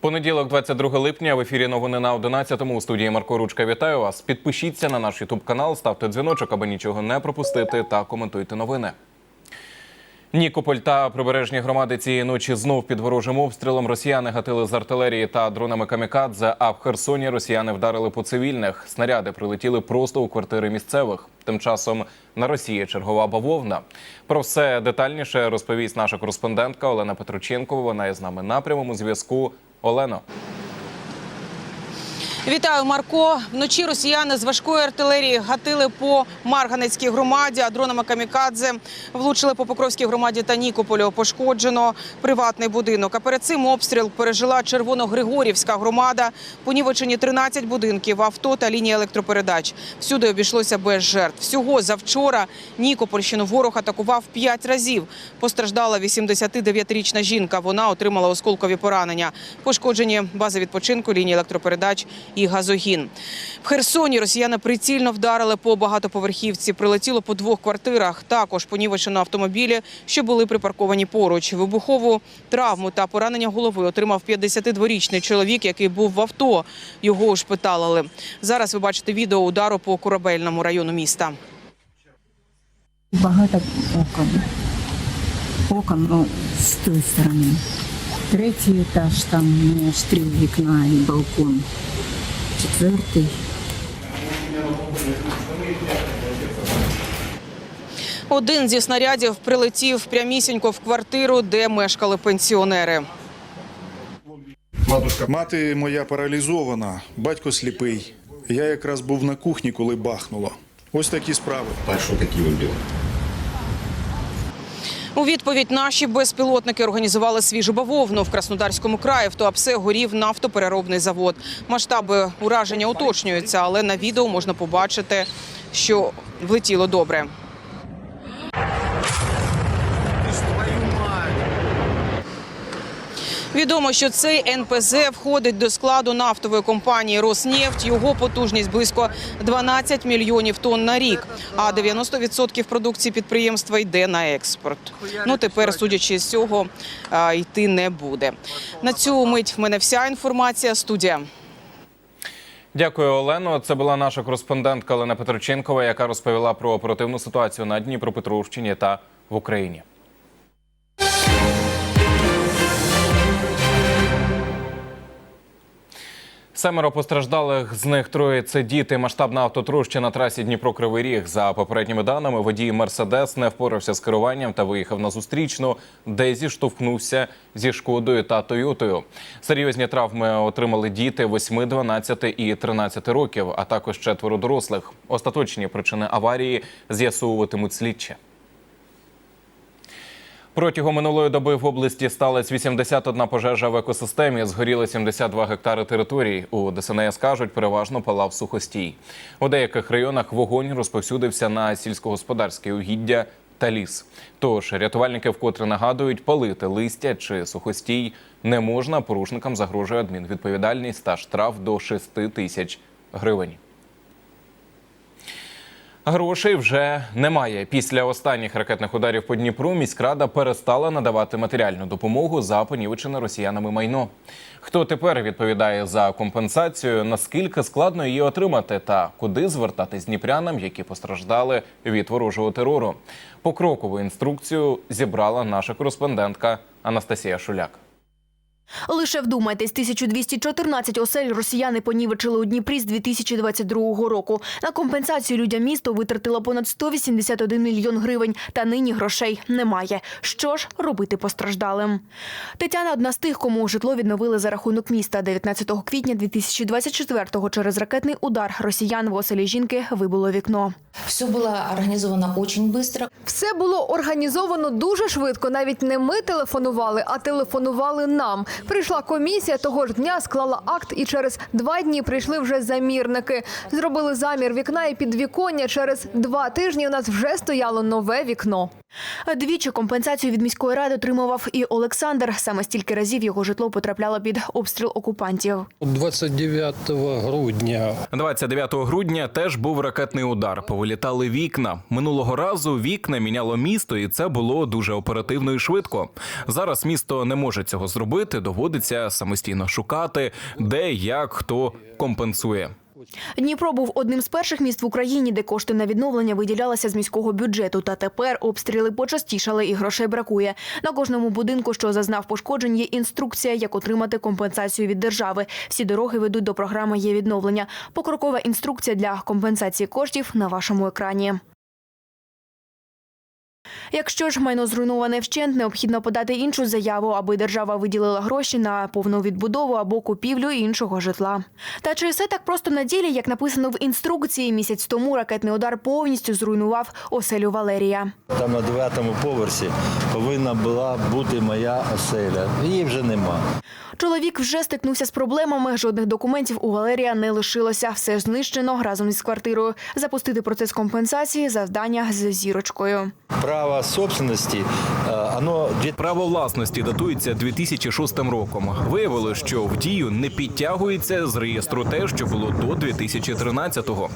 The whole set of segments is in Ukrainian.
Понеділок, 22 липня, в ефірі новини на 11-му. У студії Марко Ручка. Вітаю вас. Підпишіться на наш Ютуб канал, ставте дзвіночок, аби нічого не пропустити, та коментуйте новини. Нікополь та прибережні громади цієї ночі знов під ворожим обстрілом. Росіяни гатили з артилерії та дронами камікадзе. А в Херсоні росіяни вдарили по цивільних. Снаряди прилетіли просто у квартири місцевих. Тим часом на Росії чергова бавовна. Про все детальніше розповість наша кореспондентка Олена Петроченкова. Вона є з нами на прямому зв'язку. Олено. Вітаю, Марко. Вночі росіяни з важкої артилерії гатили по Марганецькій громаді, а дронами камікадзе влучили по Покровській громаді та Нікополю. Пошкоджено приватний будинок. А перед цим обстріл пережила Червоногригорівська громада. Понівечені 13 будинків, авто та лінії електропередач. Всюди обійшлося без жертв. Всього завчора Нікопольщину ворог атакував 5 разів. Постраждала 89-річна жінка. Вона отримала осколкові поранення. Пошкоджені бази відпочинку, лінії електропередач і газогін. В Херсоні росіяни прицільно вдарили по багатоповерхівці. Прилетіло по двох квартирах. Також понівечено автомобілі, що були припарковані поруч. Вибухову травму та поранення голови отримав 52-річний чоловік, який був в авто. Його ушпиталили. Зараз ви бачите відео удару по корабельному району міста. Багато окон. Окон ну, з тої сторони. Третій етаж, там ну, аж вікна і балкон. Четвертий. Один зі снарядів прилетів прямісінько в квартиру, де мешкали пенсіонери. Мати моя паралізована, батько сліпий. Я якраз був на кухні, коли бахнуло. Ось такі справи. А що такі ви робили? У відповідь наші безпілотники організували свіжу бавовну в Краснодарському краї. В Туапсе горів нафтопереробний завод. Масштаби ураження уточнюються, але на відео можна побачити, що влетіло добре. Відомо, що цей НПЗ входить до складу нафтової компанії «Роснефть». Його потужність близько 12 мільйонів тонн на рік, а 90% продукції підприємства йде на експорт. Ну тепер, судячи з цього, йти не буде. На цю мить в мене вся інформація. Студія. Дякую, Олено. Це була наша кореспондентка Олена Петроченкова, яка розповіла про оперативну ситуацію на Дніпропетровщині та в Україні. Семеро постраждалих, з них троє це діти. Масштабна автотроща на трасі Дніпро-Кривий Ріг. За попередніми даними, водій Мерседес не впорався з керуванням та виїхав на зустрічну, де зіштовхнувся зі шкодою та Тойотою. Серйозні травми отримали діти 8, 12 і 13 років, а також четверо дорослих. Остаточні причини аварії з'ясовуватимуть слідчі. Протягом минулої доби в області сталася 81 пожежа в екосистемі. Згоріли 72 гектари територій. У ДСНС кажуть, переважно палав сухостій. У деяких районах вогонь розповсюдився на сільськогосподарське угіддя та ліс. Тож рятувальники вкотре нагадують, палити листя чи сухостій не можна. Порушникам загрожує адмінвідповідальність та штраф до 6 тисяч гривень. Грошей вже немає. Після останніх ракетних ударів по Дніпру міськрада перестала надавати матеріальну допомогу за понівечене росіянами майно. Хто тепер відповідає за компенсацію? Наскільки складно її отримати, та куди звертатись дніпрянам, які постраждали від ворожого терору? Покрокову інструкцію зібрала наша кореспондентка Анастасія Шуляк. Лише вдумайтесь, 1214 осель росіяни понівечили у Дніпрі з 2022 року. На компенсацію людям місто витратило понад 181 мільйон гривень, та нині грошей немає. Що ж робити постраждалим? Тетяна одна з тих, кому житло відновили за рахунок міста. 19 квітня 2024-го через ракетний удар росіян в оселі жінки вибило вікно. Все було організовано очень швидко. Все було організовано дуже швидко. Навіть не ми телефонували, а телефонували нам. Прийшла комісія того ж дня, склала акт, і через два дні прийшли вже замірники. Зробили замір вікна і підвіконня. Через два тижні у нас вже стояло нове вікно. Двічі компенсацію від міської ради отримував і Олександр. Саме стільки разів його житло потрапляло під обстріл окупантів. 29 грудня 29 грудня теж був ракетний удар. Повилітали вікна. Минулого разу вікна міняло місто, і це було дуже оперативно і швидко. Зараз місто не може цього зробити. Доводиться самостійно шукати, де як хто компенсує. Дніпро був одним з перших міст в Україні, де кошти на відновлення виділялися з міського бюджету. Та тепер обстріли почастішали і грошей бракує. На кожному будинку, що зазнав пошкоджень, є інструкція, як отримати компенсацію від держави. Всі дороги ведуть до програми є відновлення. Покрокова інструкція для компенсації коштів на вашому екрані. Якщо ж майно зруйноване вщент, необхідно подати іншу заяву, аби держава виділила гроші на повну відбудову або купівлю іншого житла. Та чи все так просто на ділі, як написано в інструкції? Місяць тому ракетний удар повністю зруйнував оселю Валерія. Там на дев'ятому поверсі повинна була бути моя оселя. Її вже нема. Чоловік вже стикнувся з проблемами. Жодних документів у Валерія не лишилося. Все знищено разом із квартирою. Запустити процес компенсації завдання з зірочкою. Право собственності, е, оно Право власності датується 2006 роком. Виявили, що в дію не підтягується з реєстру те, що було до 2013-го.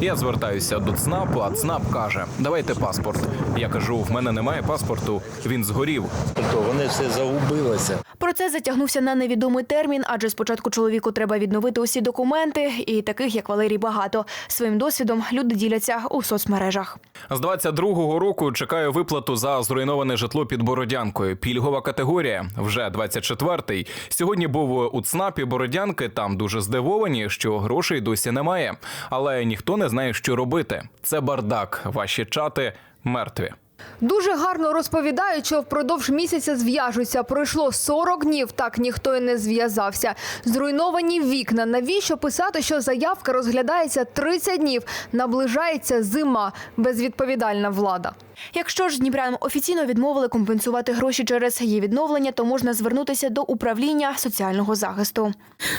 Я звертаюся до ЦНАПу, а ЦНАП каже: давайте паспорт. Я кажу, в мене немає паспорту. Він згорів. Тобто вони все загубилося. Процес затягнувся на невідомий термін, адже спочатку чоловіку треба відновити усі документи, і таких як Валерій багато. Своїм досвідом люди діляться у соцмережах. З 22-го року чекаю виплату за зруйноване житло під Бородянкою. Пільгова категорія вже 24-й. Сьогодні був у ЦНАПі Бородянки. Там дуже здивовані, що грошей досі немає. Але ніхто не знає, що робити. Це бардак. Ваші чати мертві. Дуже гарно розповідають, що впродовж місяця зв'яжуться. Пройшло 40 днів, так ніхто й не зв'язався. Зруйновані вікна. Навіщо писати, що заявка розглядається 30 днів? Наближається зима. Безвідповідальна влада. Якщо ж дніпрянам офіційно відмовили компенсувати гроші через її відновлення, то можна звернутися до управління соціального захисту.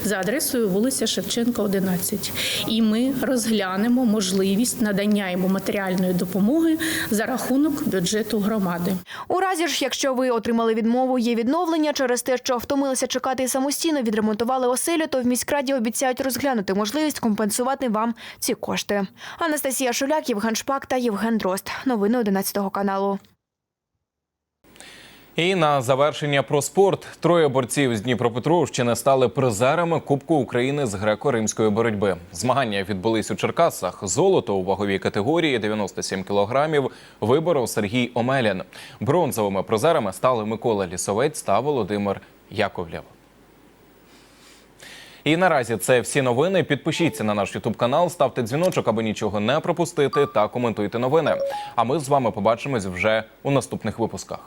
за адресою вулиця Шевченка, 11. І ми розглянемо можливість надання йому матеріальної допомоги за рахунок бюджету громади. У разі ж, якщо ви отримали відмову, є відновлення через те, що втомилися чекати і самостійно відремонтували оселю, то в міськраді обіцяють розглянути можливість компенсувати вам ці кошти. Анастасія Шуляк, Євген Шпак та Євген Дрозд. Новини 11 каналу. І на завершення про спорт. Троє борців з Дніпропетровщини стали призерами Кубку України з греко-римської боротьби. Змагання відбулись у Черкасах. Золото у ваговій категорії 97 кілограмів виборов Сергій Омелян. Бронзовими призерами стали Микола Лісовець та Володимир Яковлєв. І наразі це всі новини. Підпишіться на наш Ютуб канал, ставте дзвіночок, аби нічого не пропустити, та коментуйте новини. А ми з вами побачимось вже у наступних випусках.